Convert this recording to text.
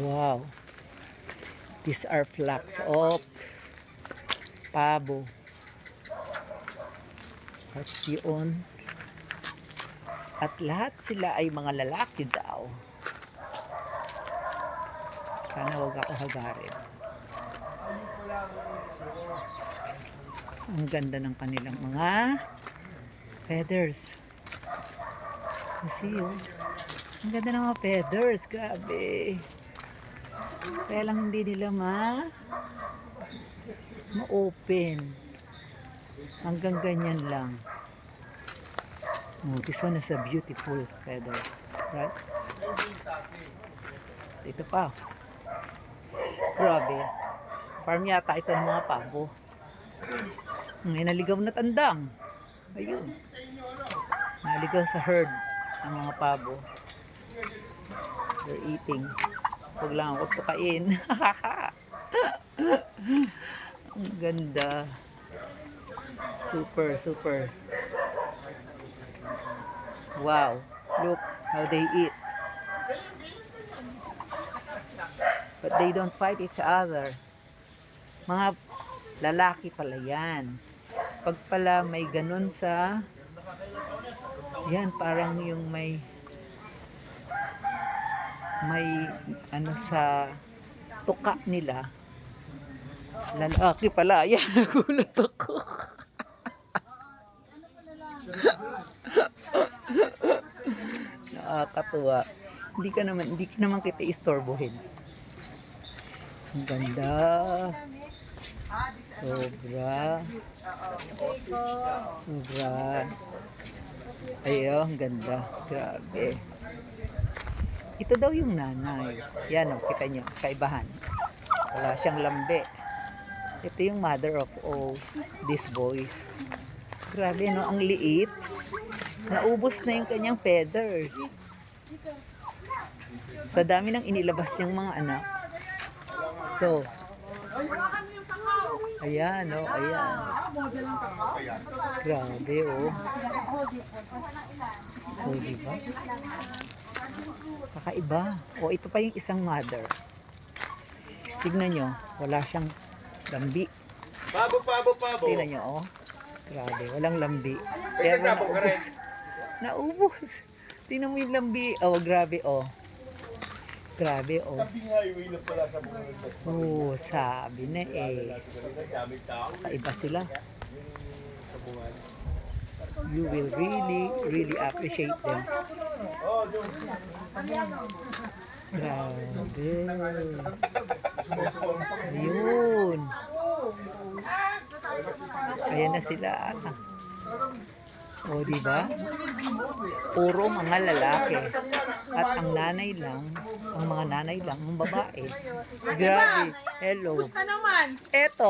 Wow. These are flocks of pabo. At yun. At lahat sila ay mga lalaki daw. Sana wag ako hagarin. Ang ganda ng kanilang mga feathers. Kasi yun. Ang ganda ng mga feathers. Grabe. Kaya lang hindi nila ma ma-open. Hanggang ganyan lang. Oh, this one is a beautiful feather. Right? Ito pa. Grabe. Farm yata ito ng mga pabo. May naligaw na tandang. Ayun. Naligaw sa herd ang mga pabo. They're eating. Huwag lang ako tukain. ang ganda. Super, super. Wow. Look how they eat. But they don't fight each other. Mga lalaki pala yan. Pag pala may ganun sa yan parang yung may may ano sa tuka nila. Lalaki pala. Yan nagulat ako. Nakakatuwa. Hindi ka naman hindi ka naman kita istorbohin. Ang ganda. Sobra. Sobra. Ayo ang ganda. Grabe ito daw yung nanay. Yan o kita nyo kaibahan. Wala siyang lambe. Ito yung mother of all these boys. Grabe no? Ang liit. Naubos na yung kanyang feather. Sa dami ng inilabas yung mga anak. So ayan o ayan. Grabe oh. Oh diba kakaiba o ito pa yung isang mother tignan nyo wala siyang lambi Pabo, pabo, pabo. tignan nyo oh grabe walang lambi ka naubos naubos tingnan mo yung lambi oh grabe oh grabe oh Sabi nga, iwi na pala sa mga ito. oh sabi na eh kakaiba sila you will really really appreciate them Oh. Grabe. Yun ayan na sila. O di ba puro mga lalaki. At ang nanay lang ang mga nanay lang ang babae. Grabe. Hello. Gusto naman. eto